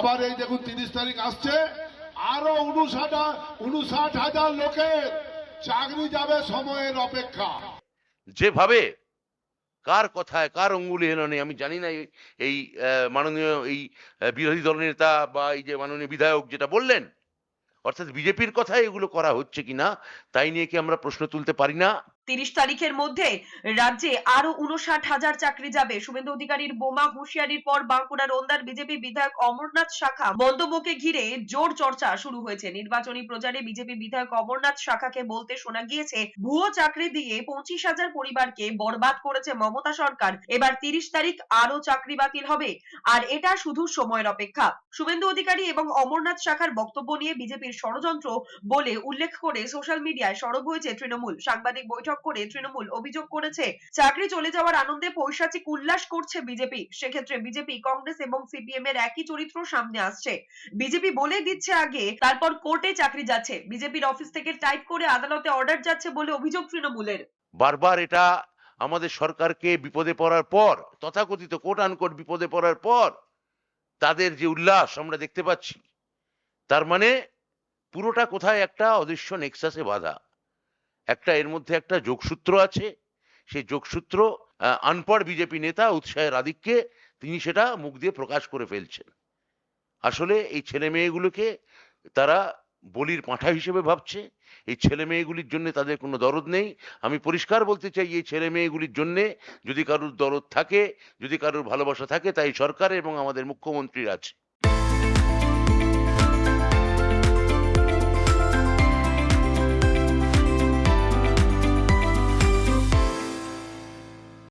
আবার এই দেখুন তিরিশ তারিখ আসছে। আরও উনষাট উনষাট হাজার লোকের চাকরি যাবে সময়ের অপেক্ষা। যেভাবে কার কথায়, কার অঙ্গুলি হেলনে আমি জানি না এই- মাননীয় এই বিরোধী দলনেতা বা এই যে মাননীয় বিধায়ক যেটা বললেন, অর্থাৎ বিজেপির কথায় এগুলো করা হচ্ছে কিনা, তাই নিয়ে কি আমরা প্রশ্ন তুলতে পারি না? তিরিশ তারিখের মধ্যে রাজ্যে আরও উনষাট হাজার চাকরি যাবে। শুভেন্দু অধিকারীর বোমা হুঁশিয়ারির পর বাঁকুড়ার ওন্দার বিজেপি বিধায়ক অমরনাথ শাখা মন্তব্যকে ঘিরে জোর চর্চা শুরু হয়েছে। নির্বাচনী প্রচারে বিজেপি বিধায়ক অমরনাথ শাখাকে বলতে শোনা গিয়েছে, ভুয়ো চাকরি দিয়ে পঁচিশ হাজার পরিবারকে বরবাদ করেছে মমতা সরকার। এবার তিরিশ তারিখ আরও চাকরি বাতিল হবে, আর এটা শুধু সময়ের অপেক্ষা। শুভেন্দু অধিকারী এবং অমরনাথ শাখার বক্তব্য নিয়ে বিজেপির ষড়যন্ত্র বলে উল্লেখ করে সোশ্যাল মিডিয়ায় সরব হয়েছে তৃণমূল। সাংবাদিক বৈঠক করে তৃণমূল অভিযোগ করেছে, চাকরি চলে যাওয়ার আনন্দে পৈশাচিক উল্লাস করছে বিজেপি। সেক্ষেত্রে বিজেপি, কংগ্রেস এবং সিপিএম এর একই চরিত্র সামনে আসছে। বিজেপি বলে দিচ্ছে আগে, তারপর কোর্টে চাকরি যাচ্ছে। বিজেপির অফিস থেকে টাইপ করে আদালতে অর্ডার যাচ্ছে বলে অভিযোগ তৃণমূলের। বারবার এটা আমাদের সরকারকে বিপদে পড়ার পর, তথাকথিত কোট আনকোট বিপদে পড়ার পর, তাদের যে উল্লাস আমরা দেখতে পাচ্ছি, তার মানে পুরোটা কোথায় একটা অদৃশ্য নেক্সাসে বাধা। একটা এর মধ্যে একটা যোগসূত্র আছে। সেই যোগসূত্র আনপড় বিজেপি নেতা উৎসাহের আধিক্যে তিনি সেটা মুখ দিয়ে প্রকাশ করে ফেলছেন। আসলে এই ছেলে মেয়েগুলোকে তারা বলির পাঁঠা হিসেবে ভাবছে। এই ছেলে মেয়েগুলির জন্য তাদের কোনো দরদ নেই। আমি পরিষ্কার বলতে চাই, এই ছেলে মেয়েগুলির জন্য যদি কারোর দরদ থাকে, যদি কারোর ভালোবাসা থাকে, তাই সরকার এবং আমাদের মুখ্যমন্ত্রীর আছে।